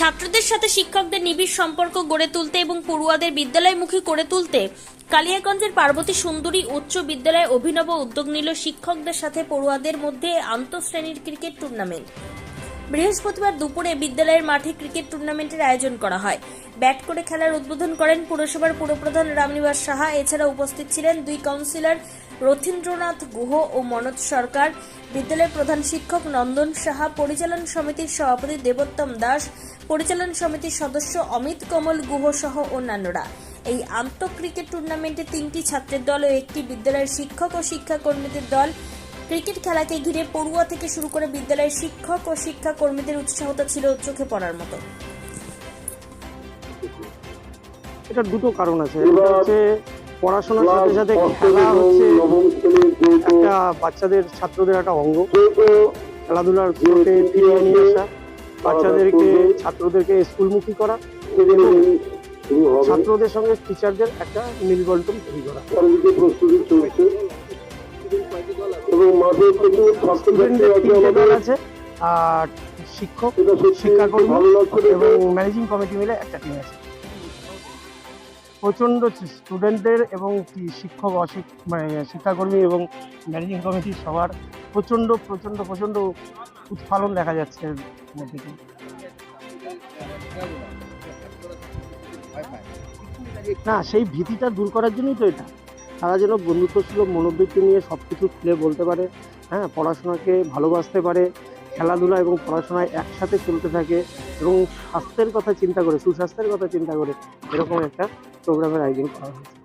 ছাত্রদের সাথে শিক্ষকদের নিবিড় সম্পর্ক গড়ে তুলতে এবং পড়ুয়াদের বিদ্যালয়মুখী করে তুলতে কালিয়াগঞ্জের পার্বতী সুন্দরী উচ্চ বিদ্যালয়ে অভিনব উদ্যোগ নিল শিক্ষকদের সাথে পড়ুয়াদের মধ্যে আন্তঃশ্রেণীর ক্রিকেট টুর্নামেন্ট। বৃহস্পতিবার দুপুরে বিদ্যালয়ের মাঠে ক্রিকেট টুর্নামেন্টের আয়োজন করা হয়। ব্যাট করে খেলার উদ্বোধন করেন পুরসভার পুরপ্রধান রামনিবাস সাহা। এছাড়া উপস্থিত ছিলেন দুই কাউন্সিলর রথীন্দ্রনাথ গুহ ও মনোজ সরকার, বিদ্যালয়ের প্রধান শিক্ষক নন্দন সাহা, পরিচালন সমিতির সভাপতি দেবোত্তম দাস, পরিচালন সমিতির সদস্য অমিত কমল গুহ সহ অন্যান্যরা। এই আন্তঃ ক্রিকেট টুর্নামেন্টে তিনটি ছাত্রের দল ও একটি বিদ্যালয়ের শিক্ষক ও শিক্ষাকর্মীদের দল ক্রিকেট খেলাকে ঘিরে পড়ুয়া থেকে শুরু করে বিদ্যালয়ের শিক্ষক ও শিক্ষাকর্মীদের উৎসাহতা ছিল চোখে পড়ার মতো। এটা দুটো কারণ আছে। পড়াশোনার সাথে সাথে খেলা হচ্ছে একটা বাচ্চাদের ছাত্রদের একটা অঙ্গ। খেলাধুলার ফিরিয়ে নিয়ে আসা বাচ্চাদেরকে ছাত্রদেরকে স্কুলমুখী করা এবং ছাত্রদের সঙ্গে টিচারদের একটা মিলবন্টন তৈরি করা। আছে আর শিক্ষক শিক্ষাকর্মী এবং ম্যানেজিং কমিটি মিলে একটা টিম আছে। প্রচণ্ড স্টুডেন্টদের এবং শিক্ষক, অশিক মানে শিক্ষাকর্মী এবং ম্যানেজিং কমিটির সবার প্রচণ্ড প্রচণ্ড প্রচণ্ড উৎফালন দেখা যাচ্ছে মধ্যে না, সেই ভীতিটা দূর করার জন্যই তো এটা। তারা যেন বন্ধুত্বসুলভ মনোবৃত্তি নিয়ে সব কিছু খুলে বলতে পারে হ্যাঁ পড়াশোনাকে ভালোবাসতে পারে, খেলাধুলা এবং পড়াশোনায় একসাথে চলতে থাকে এবং স্বাস্থ্যের কথা চিন্তা করে, সুস্বাস্থ্যের কথা চিন্তা করে, এরকম একটা প্রোগ্রামের আয়োজন করা হয়েছে